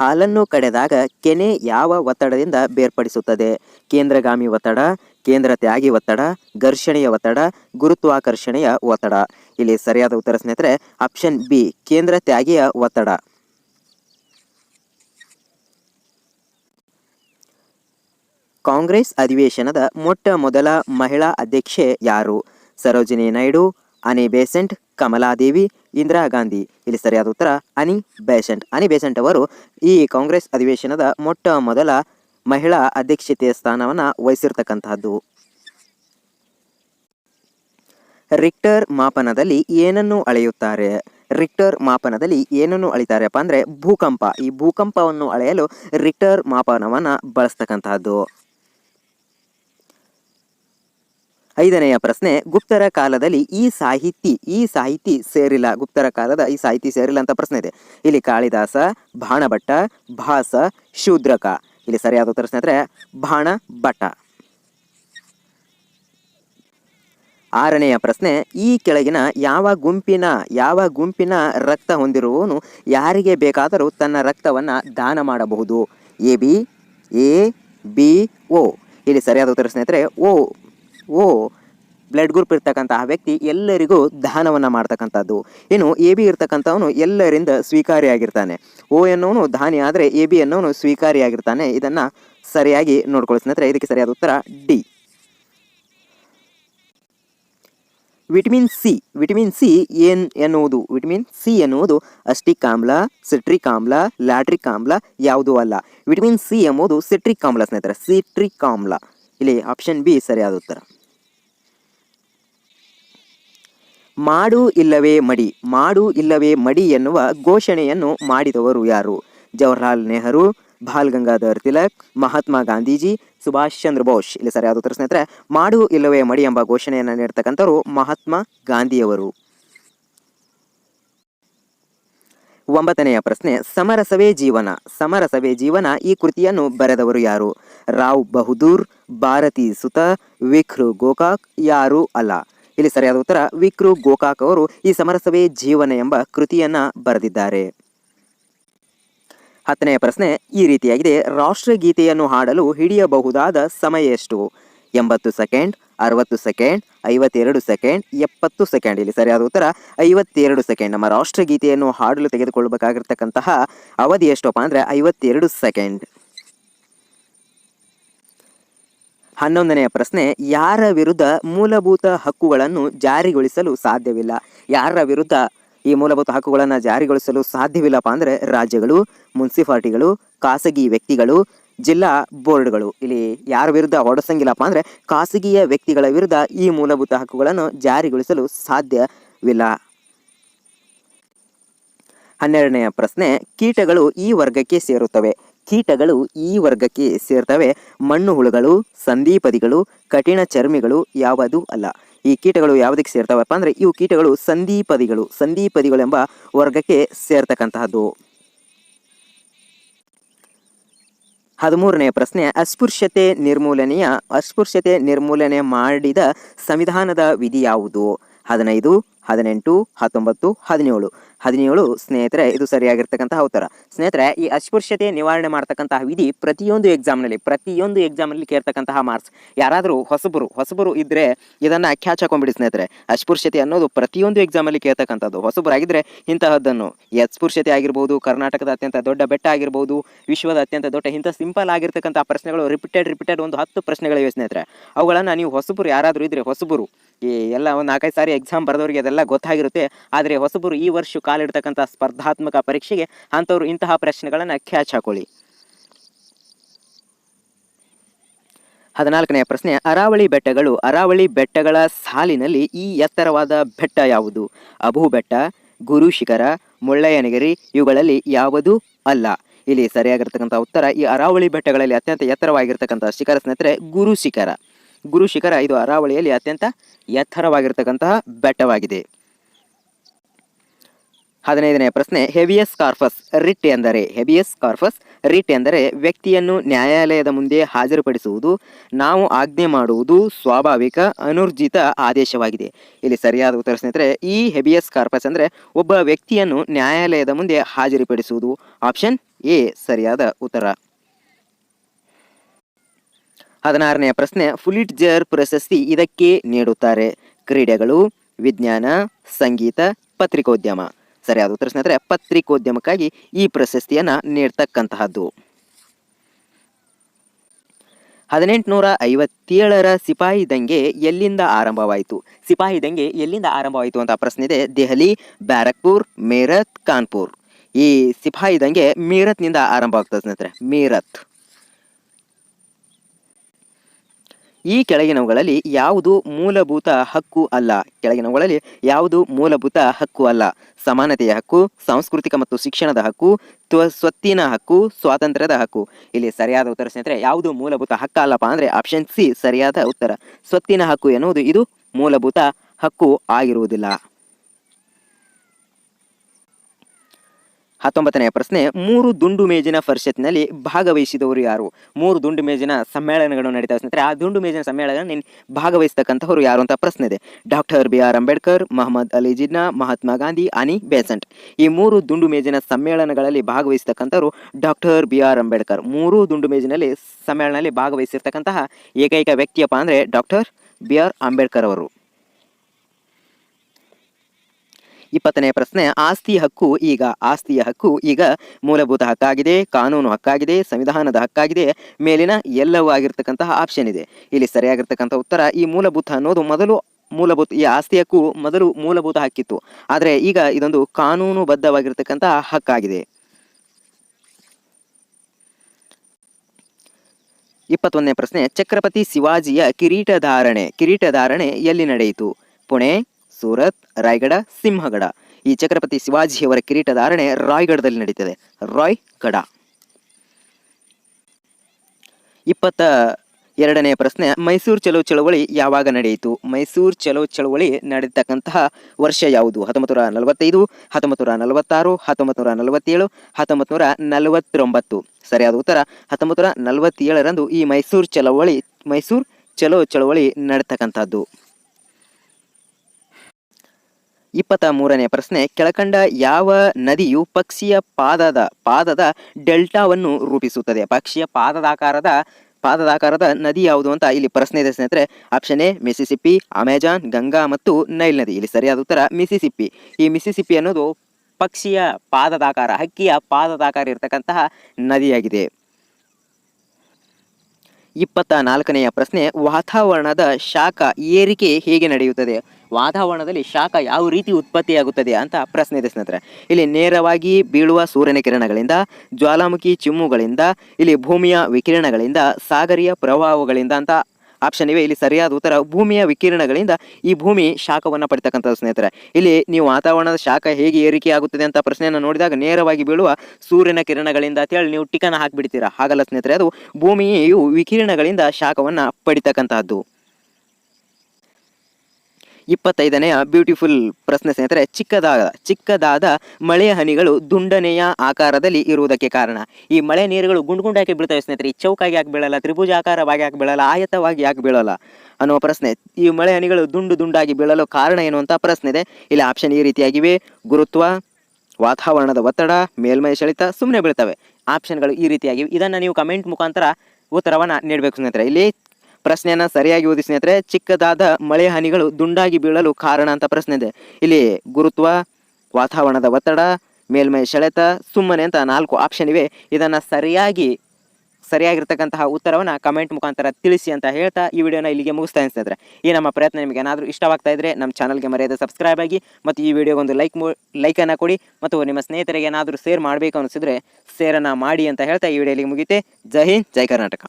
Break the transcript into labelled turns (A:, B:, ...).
A: ಹಾಲನ್ನು ಕಡೆದಾಗ ಕೆನೆ ಯಾವ ಒತ್ತಡದಿಂದ ಬೇರ್ಪಡಿಸುತ್ತದೆ? ಕೇಂದ್ರಗಾಮಿ ಒತ್ತಡ, ಕೇಂದ್ರ ತ್ಯಾಗಿ ಒತ್ತಡ, ಘರ್ಷಣೆಯ ಒತ್ತಡ, ಗುರುತ್ವಾಕರ್ಷಣೆಯ ಒತ್ತಡ. ಇಲ್ಲಿ ಸರಿಯಾದ ಉತ್ತರ ಸ್ನೇಹಿತರೆ ಆಪ್ಷನ್ ಬಿ ಕೇಂದ್ರ ತ್ಯಾಗಿಯ ಒತ್ತಡ. ಕಾಂಗ್ರೆಸ್ ಅಧಿವೇಶನದ ಮೊಟ್ಟ ಮೊದಲ ಮಹಿಳಾ ಅಧ್ಯಕ್ಷೆ ಯಾರು? Sarojini Naidu Annie Besant, Kamaladevi, Indira Gandhi. ಇಲ್ಲಿ ಸರಿಯಾದ ಉತ್ತರ, ಅನಿ ಬೇಸೆಂಟ್. ಅನಿ ಬೇಸೆಂಟ್ ಅವರು ಈ ಕಾಂಗ್ರೆಸ್ ಅಧಿವೇಶನದ ಮೊಟ್ಟ ಮೊದಲ ಮಹಿಳಾ ಅಧ್ಯಕ್ಷತೆಯ ಸ್ಥಾನವನ್ನು ವಹಿಸಿರ್ತಕ್ಕಂತಹದ್ದು. ರಿಕ್ಟರ್ ಮಾಪನದಲ್ಲಿ ಏನನ್ನು ಅಳೆಯುತ್ತಾರೆ? ರಿಕ್ಟರ್ ಮಾಪನದಲ್ಲಿ ಏನನ್ನು ಅಳಿತಾರೆಪ್ಪ ಅಂದರೆ ಭೂಕಂಪ. ಈ ಭೂಕಂಪವನ್ನು ಅಳೆಯಲು ರಿಕ್ಟರ್ ಮಾಪನವನ್ನು ಬಳಸ್ತಕ್ಕಂತಹದ್ದು. ಐದನೆಯ ಪ್ರಶ್ನೆ, ಗುಪ್ತರ ಕಾಲದಲ್ಲಿ ಈ ಸಾಹಿತಿ ಈ ಸಾಹಿತಿ ಸೇರಿಲ್ಲ. ಗುಪ್ತರ ಕಾಲದ ಈ ಸಾಹಿತಿ ಸೇರಿಲ್ಲ ಅಂತ ಪ್ರಶ್ನೆ ಇದೆ. ಇಲ್ಲಿ ಕಾಳಿದಾಸ ಬಾಣಭಟ್ಟ ಭಾಸ, ಶೂದ್ರಕ. ಇಲ್ಲಿ ಸರಿಯಾದ ಉತ್ತರ ಸ್ನೇಹಿತರೆ ಬಾಣಭಟ್ಟ ಆರನೆಯ ಪ್ರಶ್ನೆ, ಈ ಕೆಳಗಿನ ಯಾವ ಗುಂಪಿನ ಯಾವ ಗುಂಪಿನ ರಕ್ತ ಹೊಂದಿರುವವನು ಯಾರಿಗೆ ಬೇಕಾದರೂ ತನ್ನ ರಕ್ತವನ್ನು ದಾನ ಮಾಡಬಹುದು? A, B A, B, O. ಇಲ್ಲಿ ಸರಿಯಾದ ಉತ್ತರ ಸ್ನೇಹಿತರೆ ಓ. ಓ ಬ್ಲಡ್ ಗ್ರೂಪ್ ಇರ್ತಕ್ಕಂತಹ ವ್ಯಕ್ತಿ ಎಲ್ಲರಿಗೂ ದಾನವನ್ನು ಮಾಡ್ತಕ್ಕಂಥದ್ದು. ಇನ್ನು ಎ ಬಿ ಇರ್ತಕ್ಕಂಥವನು ಎಲ್ಲರಿಂದ ಸ್ವೀಕಾರಿಯಾಗಿರ್ತಾನೆ. ಓ ಎನ್ನುವನು ದಾನಿ ಆದರೆ ಎ ಬಿ ಎನ್ನುವನು ಸ್ವೀಕಾರಿಯಾಗಿರ್ತಾನೆ. ಇದನ್ನು ಸರಿಯಾಗಿ ನೋಡ್ಕೊಳ್ಳಿ ಸ್ನೇಹಿತರೆ, ಇದಕ್ಕೆ ಸರಿಯಾದ ಉತ್ತರ D vitamin C vitamin C ಏನ್ ಎನ್ನುವುದು? ವಿಟಮಿನ್ ಸಿ ಎನ್ನುವುದು ಅಸ್ಟಿಕ್ ಆಮ್ಲ ಸಿಟ್ರಿಕ್ ಆಮ್ಲ ಲ್ಯಾಟ್ರಿಕ್ ಆಮ್ಲ ಯಾವುದೂ ಅಲ್ಲ. ವಿಟಮಿನ್ ಸಿ ಎಂಬುದು ಸಿಟ್ರಿಕ್ ಆಮ್ಲ ಸ್ನೇಹಿತರೆ ಸಿಟ್ರಿಕ್ ಆಮ್ಲ ಇಲ್ಲಿ ಆಪ್ಷನ್ ಬಿ ಸರಿಯಾದ ಉತ್ತರ. ಮಾಡು ಇಲ್ಲವೇ ಮಡಿ, ಮಾಡು ಇಲ್ಲವೇ ಮಡಿ ಎನ್ನುವ ಘೋಷಣೆಯನ್ನು ಮಾಡಿದವರು ಯಾರು? ಜವಾಹರ್ಲಾಲ್ ನೆಹರು, ಬಾಲ್ ಗಂಗಾಧರ್ ತಿಲಕ್, ಮಹಾತ್ಮ ಗಾಂಧೀಜಿ, ಸುಭಾಷ್ ಚಂದ್ರ ಬೋಸ್. ಇಲ್ಲಿ ಸರಿಯಾದ ಉತ್ತರ ಸ್ನೇಹಿತರೆ, ಮಾಡು ಇಲ್ಲವೇ ಮಡಿ ಎಂಬ ಘೋಷಣೆಯನ್ನು ನೀಡ್ತಕ್ಕಂಥವರು ಮಹಾತ್ಮ ಗಾಂಧಿಯವರು. ಒಂಬತ್ತನೆಯ ಪ್ರಶ್ನೆ, ಸಮರಸವೇ ಜೀವನ? ಸಮರಸವೇ ಜೀವನ ಈ ಕೃತಿಯನ್ನು ಬರೆದವರು ಯಾರು? ರಾವ್ ಬಹದ್ದೂರ್, ಭಾರತಿ ಸುತ ವಿಖ್ರು ಗೋಕಾಕ್ ಯಾರು ಅಲ್ಲ. ಇಲ್ಲಿ ಸರಿಯಾದ ಉತ್ತರ, ವಿಕ್ರು ಗೋಕಾಕ್ ಅವರು ಈ ಸಮರಸವೇ ಜೀವನ ಎಂಬ ಕೃತಿಯನ್ನ ಬರೆದಿದ್ದಾರೆ. ಹತ್ತನೆಯ ಪ್ರಶ್ನೆ, ಈ ರೀತಿಯಾಗಿದೆ, ರಾಷ್ಟ್ರಗೀತೆಯನ್ನು ಹಾಡಲು ಹಿಡಿಯಬಹುದಾದ ಸಮಯ ಎಷ್ಟು? ಎಂಬತ್ತು ಸೆಕೆಂಡ್, ಅರವತ್ತು ಸೆಕೆಂಡ್, ಐವತ್ತೆರಡು ಸೆಕೆಂಡ್, ಎಪ್ಪತ್ತು ಸೆಕೆಂಡ್. ಇಲ್ಲಿ ಸರಿಯಾದ ಉತ್ತರ, ಐವತ್ತೆರಡು ಸೆಕೆಂಡ್. ನಮ್ಮ ರಾಷ್ಟ್ರಗೀತೆಯನ್ನು ಹಾಡಲು ತೆಗೆದುಕೊಳ್ಳಬೇಕಾಗಿರ್ತಕ್ಕಂತಹ ಅವಧಿ ಎಷ್ಟಪ್ಪ ಅಂದರೆ ಐವತ್ತೆರಡು ಸೆಕೆಂಡ್. ಹನ್ನೊಂದನೆಯ ಪ್ರಶ್ನೆ, ಯಾರ ವಿರುದ್ಧ ಮೂಲಭೂತ ಹಕ್ಕುಗಳನ್ನು ಜಾರಿಗೊಳಿಸಲು ಸಾಧ್ಯವಿಲ್ಲ? ಯಾರ ವಿರುದ್ಧ ಈ ಮೂಲಭೂತ ಹಕ್ಕುಗಳನ್ನು ಜಾರಿಗೊಳಿಸಲು ಸಾಧ್ಯವಿಲ್ಲಪ್ಪ ಅಂದರೆ ರಾಜ್ಯಗಳು, ಮುನ್ಸಿಪಾಲ್ಟಿಗಳು, ಖಾಸಗಿ ವ್ಯಕ್ತಿಗಳು, ಜಿಲ್ಲಾ ಬೋರ್ಡ್ಗಳು. ಇಲ್ಲಿ ಯಾರ ವಿರುದ್ಧ ಹೊಡೆಸಂಗಿಲ್ಲಪ್ಪ ಅಂದರೆ ಖಾಸಗಿಯ ವ್ಯಕ್ತಿಗಳ ವಿರುದ್ಧ ಈ ಮೂಲಭೂತ ಹಕ್ಕುಗಳನ್ನು ಜಾರಿಗೊಳಿಸಲು ಸಾಧ್ಯವಿಲ್ಲ. ಹನ್ನೆರಡನೆಯ ಪ್ರಶ್ನೆ, ಕೀಟಗಳು ಈ ವರ್ಗಕ್ಕೆ ಸೇರುತ್ತವೆ. ಕೀಟಗಳು ಈ ವರ್ಗಕ್ಕೆ ಸೇರ್ತವೆ. ಮಣ್ಣು ಹುಳುಗಳು, ಸಂಧಿಪದಿಗಳು, ಕಠಿಣ ಚರ್ಮಿಗಳು ಯಾವುದು ಅಲ್ಲ. ಈ ಕೀಟಗಳು ಯಾವುದಕ್ಕೆ ಸೇರ್ತವಪ್ಪ ಅಂದರೆ ಇವು ಕೀಟಗಳು ಸಂಧಿಪದಿಗಳು ಸಂಧಿಪದಿಗಳು ಎಂಬ ವರ್ಗಕ್ಕೆ ಸೇರ್ತಕ್ಕಂತಹದ್ದು. ಹದಿಮೂರನೇ ಪ್ರಶ್ನೆ, ಅಸ್ಪೃಶ್ಯತೆ ನಿರ್ಮೂಲನೆಯ, ಅಸ್ಪೃಶ್ಯತೆ ನಿರ್ಮೂಲನೆ ಮಾಡಿದ ಸಂವಿಧಾನದ ವಿಧಿ ಯಾವುದು? ಹದಿನೈದು ಹದಿನೆಂಟು, ಹತ್ತೊಂಬತ್ತು, ಹದಿನೇಳು. ಹದಿನೇಳು ಸ್ನೇಹಿತರೆ, ಇದು ಸರಿಯಾಗಿರ್ತಕ್ಕಂತಹ ಉತ್ತರ. ಸ್ನೇಹಿತರೆ, ಈ ಅಸ್ಪೃಶ್ಯತೆ ನಿವಾರಣೆ ಮಾಡ್ತಕ್ಕಂತಹ ವಿಧಿ ಪ್ರತಿಯೊಂದು ಎಕ್ಸಾಮ್ನಲ್ಲಿ ಪ್ರತಿಯೊಂದು ಎಕ್ಸಾಮ್ನಲ್ಲಿ ಕೇಳ್ತಕ್ಕಂತಹ ಮಾರ್ಕ್ಸ್ ಯಾರಾದರೂ ಹೊಸಬರು ಹೊಸಬರು ಇದ್ದರೆ ಇದನ್ನು ಕ್ಯಾಚ್ ಹಾಕೊಂಡ್ಬಿಡಿ ಸ್ನೇಹಿತರೆ. ಅಸ್ಪೃಶ್ಯತೆ ಅನ್ನೋದು ಪ್ರತಿಯೊಂದು ಎಕ್ಸಾಮಲ್ಲಿ ಕೇಳ್ತಕ್ಕಂಥದ್ದು. ಹೊಸಬರಾಗಿದ್ದರೆ ಇಂತಹದ್ದನ್ನು. ಈ ಅಸ್ಪೃಶ್ಯತೆ ಆಗಿರ್ಬೋದು ಕರ್ನಾಟಕದ ಅತ್ಯಂತ ದೊಡ್ಡ ಬೆಟ್ಟ ಆಗಿರ್ಬೋದು ವಿಶ್ವದ ಅತ್ಯಂತ ದೊಡ್ಡ ಇಂಥ ಸಿಂಪಲ್ ಆಗಿರ್ತಕ್ಕಂಥ ಪ್ರಶ್ನೆಗಳು ರಿಪೀಟೆಡ್ ರಿಪೀಟೆಡ್ ಒಂದು ಹತ್ತು ಪ್ರಶ್ನೆಗಳಿವೆ ಸ್ನೇಹಿತರೆ. ಅವುಗಳನ್ನು ನೀವು ಹೊಸಬರು ಯಾರಾದರೂ ಇದ್ದರೆ ಹೊಸಬರು, ಈ ಎಲ್ಲ ಒಂದು ನಾಲ್ಕೈದು ಸಾರಿ ಎಕ್ಸಾಮ್ ಬರೆದವರಿಗೆ ಅದೆಲ್ಲ ಗೊತ್ತಾಗಿರುತ್ತೆ. ಆದರೆ ಹೊಸಬರು ಈ ವರ್ಷ ಕಾಲಿಡ್ತಕ್ಕಂಥ ಸ್ಪರ್ಧಾತ್ಮಕ ಪರೀಕ್ಷೆಗೆ ಅಂಥವ್ರು ಇಂತಹ ಪ್ರಶ್ನೆಗಳನ್ನು ಕ್ಯಾಚ್ ಹಾಕೊಳ್ಳಿ. ಹದಿನಾಲ್ಕನೆಯ ಪ್ರಶ್ನೆ, ಅರಾವಳಿ ಬೆಟ್ಟಗಳು, ಅರಾವಳಿ ಬೆಟ್ಟಗಳ ಸಾಲಿನಲ್ಲಿ ಈ ಎತ್ತರವಾದ ಬೆಟ್ಟ ಯಾವುದು? ಅಬು ಬೆಟ್ಟ, ಗುರು ಶಿಖರ, ಮುಳ್ಳಯ್ಯನಗಿರಿ, ಇವುಗಳಲ್ಲಿ ಯಾವುದು ಅಲ್ಲ. ಇಲ್ಲಿ ಸರಿಯಾಗಿರ್ತಕ್ಕಂಥ ಉತ್ತರ, ಈ ಅರಾವಳಿ ಬೆಟ್ಟಗಳಲ್ಲಿ ಅತ್ಯಂತ ಎತ್ತರವಾಗಿರ್ತಕ್ಕಂಥ ಶಿಖರ ಸ್ನೇಹಿತರೆ ಗುರು ಶಿಖರ. ಗುರು ಶಿಖರ ಇದು ಅರಾವಳಿಯಲ್ಲಿ ಅತ್ಯಂತ ಎತ್ತರವಾಗಿರ್ತಕ್ಕಂತಹ ಬೆಟ್ಟವಾಗಿದೆ. ಹದಿನೈದನೆಯ ಪ್ರಶ್ನೆ ಹೆವಿಯಸ್ ಕಾರ್ಫಸ್ ರಿಟ್ ಎಂದರೆ ಹೆವಿಯಸ್ ಕಾರ್ಫಸ್ ರಿಟ್ ಎಂದರೆ ವ್ಯಕ್ತಿಯನ್ನು ನ್ಯಾಯಾಲಯದ ಮುಂದೆ ಹಾಜರುಪಡಿಸುವುದು, ನಾವು ಆಜ್ಞೆ ಮಾಡುವುದು ಸ್ವಾಭಾವಿಕ, ಅನುರ್ಜಿತ ಆದೇಶವಾಗಿದೆ. ಇಲ್ಲಿ ಸರಿಯಾದ ಉತ್ತರ ಸ್ನೇಹಿತರೆ, ಈ ಹೆವಿಯಸ್ ಕಾರ್ಪಸ್ ಅಂದರೆ ಒಬ್ಬ ವ್ಯಕ್ತಿಯನ್ನು ನ್ಯಾಯಾಲಯದ ಮುಂದೆ ಹಾಜರುಪಡಿಸುವುದು. ಆಪ್ಷನ್ ಎ, ಸರಿಯಾದ ಉತ್ತರ. ಹದಿನಾರನೆಯ ಪ್ರಶ್ನೆ, ಫುಲಿಟ್ಜರ್ ಪ್ರಶಸ್ತಿ ಇದಕ್ಕೆ ನೀಡುತ್ತಾರೆ. ಕ್ರೀಡೆಗಳು, ವಿಜ್ಞಾನ, ಸಂಗೀತ, ಪತ್ರಿಕೋದ್ಯಮ. ಸರಿಯಾದ ಉತ್ತರ ಸ್ನೇಹಿತರೆ, ಪತ್ರಿಕೋದ್ಯಮಕ್ಕಾಗಿ ಈ ಪ್ರಶಸ್ತಿಯನ್ನು ನೀಡ್ತಕ್ಕಂತಹದ್ದು. ಹದಿನೆಂಟುನೂರ ಐವತ್ತೇಳರ ಸಿಪಾಯಿ ದಂಗೆ ಎಲ್ಲಿಂದ ಆರಂಭವಾಯಿತು? ಸಿಪಾಯಿ ದಂಗೆ ಎಲ್ಲಿಂದ ಆರಂಭವಾಯಿತು ಅಂತ ಪ್ರಶ್ನೆ ಇದೆ. ದೆಹಲಿ, ಬ್ಯಾರಕ್ಪುರ್, ಮೇರತ್, ಕಾನ್ಪುರ್. ಈ ಸಿಪಾಯಿ ದಂಗೆ ಮೀರತ್ನಿಂದ ಆರಂಭವಾಗ್ತದೆ ಸ್ನೇಹಿತರೆ. ಮೀರತ್. ಈ ಕೆಳಗಿನವುಗಳಲ್ಲಿ ಯಾವುದು ಮೂಲಭೂತ ಹಕ್ಕು ಅಲ್ಲ? ಕೆಳಗಿನವುಗಳಲ್ಲಿ ಯಾವುದು ಮೂಲಭೂತ ಹಕ್ಕು ಅಲ್ಲ? ಸಮಾನತೆಯ ಹಕ್ಕು, ಸಾಂಸ್ಕೃತಿಕ ಮತ್ತು ಶಿಕ್ಷಣದ ಹಕ್ಕು ಸ್ವತ್ತಿನ ಹಕ್ಕು, ಸ್ವಾತಂತ್ರ್ಯದ ಹಕ್ಕು. ಇಲ್ಲಿ ಸರಿಯಾದ ಉತ್ತರ ಸ್ನೇಹಿತರೆ, ಯಾವುದು ಮೂಲಭೂತ ಹಕ್ಕ ಅಲ್ಲಪ್ಪ ಅಂದರೆ ಆಪ್ಷನ್ ಸಿ ಸರಿಯಾದ ಉತ್ತರ. ಸ್ವತ್ತಿನ ಹಕ್ಕು ಎನ್ನುವುದು ಇದು ಮೂಲಭೂತ ಹಕ್ಕು ಆಗಿರುವುದಿಲ್ಲ. ಹತ್ತೊಂಬತ್ತನೆಯ ಪ್ರಶ್ನೆ, ಮೂರು ದುಂಡು ಮೇಜಿನ ಪರಿಷತ್ನಲ್ಲಿ ಭಾಗವಹಿಸಿದವರು ಯಾರು? ಮೂರು ದುಂಡು ಮೇಜಿನ ಸಮ್ಮೇಳನಗಳು ನಡೀತಾ ಸ್ನೇಹಿತರೆ, ಆ ದುಂಡು ಮೇಜಿನ ಸಮ್ಮೇಳನ ಭಾಗವಹಿಸ್ತಕ್ಕಂಥವ್ರು ಯಾರು ಅಂತ ಪ್ರಶ್ನೆ ಇದೆ. Doctor B R Ambedkar, Muhammad Ali Jinnah Mahatma Gandhi, Annie Besant. ಈ ಮೂರು ದುಂಡು ಮೇಜಿನ ಸಮ್ಮೇಳನಗಳಲ್ಲಿ ಭಾಗವಹಿಸ್ತಕ್ಕಂಥವ್ರು ಡಾಕ್ಟರ್ ಬಿ ಆರ್ ಅಂಬೇಡ್ಕರ್. ಮೂರು ದುಂಡು ಮೇಜಿನಲ್ಲಿ ಸಮ್ಮೇಳನದಲ್ಲಿ ಭಾಗವಹಿಸಿರ್ತಕ್ಕಂತಹ ಏಕೈಕ ವ್ಯಕ್ತಿಯಪ್ಪ ಅಂದರೆ ಡಾಕ್ಟರ್ ಬಿ ಆರ್ ಅಂಬೇಡ್ಕರ್ ಅವರು. ಇಪ್ಪತ್ತನೇ ಪ್ರಶ್ನೆ ಆಸ್ತಿ ಹಕ್ಕು ಈಗ, ಆಸ್ತಿಯ ಹಕ್ಕು ಈಗ ಮೂಲಭೂತ ಹಕ್ಕಾಗಿದೆ, ಕಾನೂನು ಹಕ್ಕಾಗಿದೆ, ಸಂವಿಧಾನದ ಹಕ್ಕಾಗಿದೆ, ಮೇಲಿನ ಎಲ್ಲವೂ ಆಗಿರ್ತಕ್ಕಂತಹ ಆಪ್ಷನ್ ಇದೆ. ಇಲ್ಲಿ ಸರಿಯಾಗಿರ್ತಕ್ಕಂಥ ಉತ್ತರ, ಈ ಮೂಲಭೂತ ಅನ್ನೋದು ಮೊದಲು ಮೂಲಭೂತ, ಈ ಆಸ್ತಿ ಹಕ್ಕು ಮೊದಲು ಮೂಲಭೂತ ಹಕ್ಕಿತ್ತು. ಆದರೆ ಈಗ ಇದೊಂದು ಕಾನೂನುಬದ್ಧವಾಗಿರ್ತಕ್ಕಂತಹ ಹಕ್ಕಾಗಿದೆ. ಇಪ್ಪತ್ತೊಂದನೇ ಪ್ರಶ್ನೆ ಛತ್ರಪತಿ ಶಿವಾಜಿಯ ಕಿರೀಟಧಾರಣೆ ಕಿರೀಟಧಾರಣೆ ಎಲ್ಲಿ ನಡೆಯಿತು? ಪುಣೆ ಸೂರತ್ ರಾಯ್ಗಡ ಸಿಂಹಗಡ. ಈ ಛತ್ರಪತಿ ಶಿವಾಜಿಯವರ ಕಿರೀಟಧಾರಣೆ ರಾಯ್ಗಢದಲ್ಲಿ ನಡೀತದೆ. ರಾಯ್ಗಢ. ಇಪ್ಪತ್ತ ಎರಡನೇ ಪ್ರಶ್ನೆ, ಮೈಸೂರು ಚಲೋ ಚಳವಳಿ ಯಾವಾಗ ನಡೆಯಿತು? ಮೈಸೂರು ಚಲೋ ಚಳವಳಿ ನಡೆತಕ್ಕಂತಹ ವರ್ಷ ಯಾವುದು? ಹತ್ತೊಂಬತ್ತು ನೂರ ನಲವತ್ತೈದು ಹತ್ತೊಂಬತ್ತು ನೂರ ನಲವತ್ತಾರು ಹತ್ತೊಂಬತ್ತು ನೂರ ನಲವತ್ತೇಳು ಹತ್ತೊಂಬತ್ತು ನೂರ ನಲವತ್ತೊಂಬತ್ತು. ಸರಿಯಾದ ಉತ್ತರ ಹತ್ತೊಂಬತ್ತು ನೂರ ನಲವತ್ತೇಳರಂದು ಈ ಮೈಸೂರು ಚಳವಳಿ, ಮೈಸೂರು ಚಲೋ ಚಳವಳಿ ನಡೆತಕ್ಕಂಥದ್ದು. ಇಪ್ಪತ್ತ ಮೂರನೇ ಪ್ರಶ್ನೆ, ಕೆಳಕಂಡ ಯಾವ ನದಿಯು ಪಕ್ಷಿಯ ಪಾದದ ಪಾದದ ಡೆಲ್ಟಾವನ್ನು ರೂಪಿಸುತ್ತದೆ? ಪಕ್ಷಿಯ ಪಾದದಾಕಾರದ ಪಾದದಾಕಾರದ ನದಿ ಯಾವುದು ಅಂತ ಇಲ್ಲಿ ಪ್ರಶ್ನೆ ಇದೆ ಸ್ನೇಹಿತರೆ. Option A Mississippi Amazon Ganga ಮತ್ತು ನೈಲ್ ನದಿ. ಇಲ್ಲಿ ಸರಿಯಾದ ಉತ್ತರ ಮಿಸಿಸಿಪ್ಪಿ ಈ ಮಿಸಿಸಿಪ್ಪಿ ಅನ್ನೋದು ಪಕ್ಷಿಯ ಪಾದದಾಕಾರ, ಹಕ್ಕಿಯ ಪಾದದಾಕಾರ ಇರತಕ್ಕಂತಹ ನದಿಯಾಗಿದೆ. ಇಪ್ಪತ್ತ ನಾಲ್ಕನೆಯ ಪ್ರಶ್ನೆ, ವಾತಾವರಣದ ಶಾಖ ಏರಿಕೆ ಹೇಗೆ ನಡೆಯುತ್ತದೆ? ವಾತಾವರಣದಲ್ಲಿ ಶಾಖ ಯಾವ ರೀತಿ ಉತ್ಪತ್ತಿಯಾಗುತ್ತದೆ ಅಂತ ಪ್ರಶ್ನೆ ಇದೆ ಸ್ನೇಹಿತರೆ. ಇಲ್ಲಿ ನೇರವಾಗಿ ಬೀಳುವ ಸೂರ್ಯನ ಕಿರಣಗಳಿಂದ, ಜ್ವಾಲಾಮುಖಿ ಚಿಮ್ಮುಗಳಿಂದ, ಇಲ್ಲಿ ಭೂಮಿಯ ವಿಕಿರಣಗಳಿಂದ, ಸಾಗರೀಯ ಪ್ರವಾಹಗಳಿಂದ ಅಂತ ಆಪ್ಷನ್ ಇವೆ. ಇಲ್ಲಿ ಸರಿಯಾದ ಉತ್ತರ ಭೂಮಿಯ ವಿಕಿರಣಗಳಿಂದ ಈ ಭೂಮಿ ಶಾಖವನ್ನು ಪಡಿತಕ್ಕಂಥದ್ದು ಸ್ನೇಹಿತರೆ. ಇಲ್ಲಿ ನೀವು ವಾತಾವರಣದ ಶಾಖ ಹೇಗೆ ಏರಿಕೆ ಆಗುತ್ತದೆ ಅಂತ ಪ್ರಶ್ನೆಯನ್ನು ನೋಡಿದಾಗ ನೇರವಾಗಿ ಬೀಳುವ ಸೂರ್ಯನ ಕಿರಣಗಳಿಂದ ಅಂತೇಳಿ ನೀವು ಟಿಕನ ಹಾಕಿಬಿಡ್ತೀರಾ. ಹಾಗಲ್ಲ ಸ್ನೇಹಿತರೆ, ಅದು ಭೂಮಿಯು ವಿಕಿರಣಗಳಿಂದ ಶಾಖವನ್ನು ಪಡಿತಕ್ಕಂತಹದ್ದು. ಇಪ್ಪತ್ತೈದನೆಯ ಬ್ಯೂಟಿಫುಲ್ ಪ್ರಶ್ನೆ ಸ್ನೇಹಿತರೆ, ಚಿಕ್ಕದಾದ ಚಿಕ್ಕದಾದ ಮಳೆಯ ಹನಿಗಳು ದುಂಡನೆಯ ಆಕಾರದಲ್ಲಿ ಇರುವುದಕ್ಕೆ ಕಾರಣ. ಈ ಮಳೆ ನೀರುಗಳು ಗುಂಡು ಗುಂಡಾಗಿ ಬೀಳ್ತವೆ ಸ್ನೇಹಿತರೆ, ಈ ಚೌಕಾಗಿ ಯಾಕೆ ಬೀಳಲ್ಲ ತ್ರಿಭುಜಾಕಾರವಾಗಿ ಯಾಕೆ ಬೀಳಲ್ಲ, ಆಯತವಾಗಿ ಯಾಕೆ ಬೀಳಲ್ಲ ಅನ್ನುವ ಪ್ರಶ್ನೆ. ಈ ಮಳೆ ಹನಿಗಳು ದುಂಡು ದುಂಡಾಗಿ ಬೀಳಲು ಕಾರಣ ಏನು ಅಂತ ಪ್ರಶ್ನೆ ಇದೆ. ಇಲ್ಲಿ ಆಪ್ಷನ್ ಈ ರೀತಿಯಾಗಿವೆ. ಗುರುತ್ವ, ವಾತಾವರಣದ ಒತ್ತಡ, ಮೇಲ್ಮೈ ಸೆಳೆತ ಸುಮ್ಮನೆ ಬೀಳ್ತವೆ. ಆಪ್ಷನ್ಗಳು ಈ ರೀತಿಯಾಗಿವೆ. ಇದನ್ನು ನೀವು ಕಮೆಂಟ್ ಮುಖಾಂತರ ಉತ್ತರವನ್ನು ನೀಡಬೇಕು ಸ್ನೇಹಿತರೆ. ಇಲ್ಲಿ ಪ್ರಶ್ನೆಯನ್ನು ಸರಿಯಾಗಿ ಓದಿ ಸ್ನೇಹಿತರೆ, ಚಿಕ್ಕದಾದ ಮಳೆ ಹನಿಗಳು ದುಂಡಾಗಿ ಬೀಳಲು ಕಾರಣ ಅಂತ ಪ್ರಶ್ನೆ ಇದೆ. ಇಲ್ಲಿ ಗುರುತ್ವ, ವಾತಾವರಣದ ಒತ್ತಡ, ಮೇಲ್ಮೈ ಸೆಳೆತ ಸುಮ್ಮನೆ ಅಂತ ನಾಲ್ಕು ಆಪ್ಷನ್ ಇವೆ. ಇದನ್ನು ಸರಿಯಾಗಿ, ಸರಿಯಾಗಿರ್ತಕ್ಕಂತಹ ಉತ್ತರವನ್ನು ಕಮೆಂಟ್ ಮುಖಾಂತರ ತಿಳಿಸಿ ಅಂತ ಹೇಳ್ತಾ ಈ ವಿಡಿಯೋನ ಇಲ್ಲಿಗೆ ಮುಗಿಸ್ತಾ ಸ್ನೇಹಿತರೆ. ಈ ನಮ್ಮ ಪ್ರಯತ್ನ ನಿಮಗೆ ಏನಾದರೂ ಇಷ್ಟವಾಗ್ತಾ ಇದ್ದರೆ ನಮ್ಮ ಚಾನಲ್ಗೆ ಮರ್ಯಾದೆ ಸಬ್ಸ್ಕ್ರೈಬ್ ಆಗಿ ಮತ್ತು ಈ ವಿಡಿಯೋಗೊಂದು ಲೈಕ್ ಮೂ ಲೈಕನ್ನು ಕೊಡಿ ಮತ್ತು ನಿಮ್ಮ ಸ್ನೇಹಿತರಿಗೆ ಏನಾದರೂ ಶೇರ್ ಮಾಡಬೇಕು ಅನಿಸಿದ್ರೆ ಶೇರನ್ನು ಮಾಡಿ ಅಂತ ಹೇಳ್ತಾ ಈ ವಿಡಿಯೋ ಇಲ್ಲಿಗೆ ಮುಗಿತೆ ಜೈ ಹಿಂದ್, ಜೈ ಕರ್ನಾಟಕ.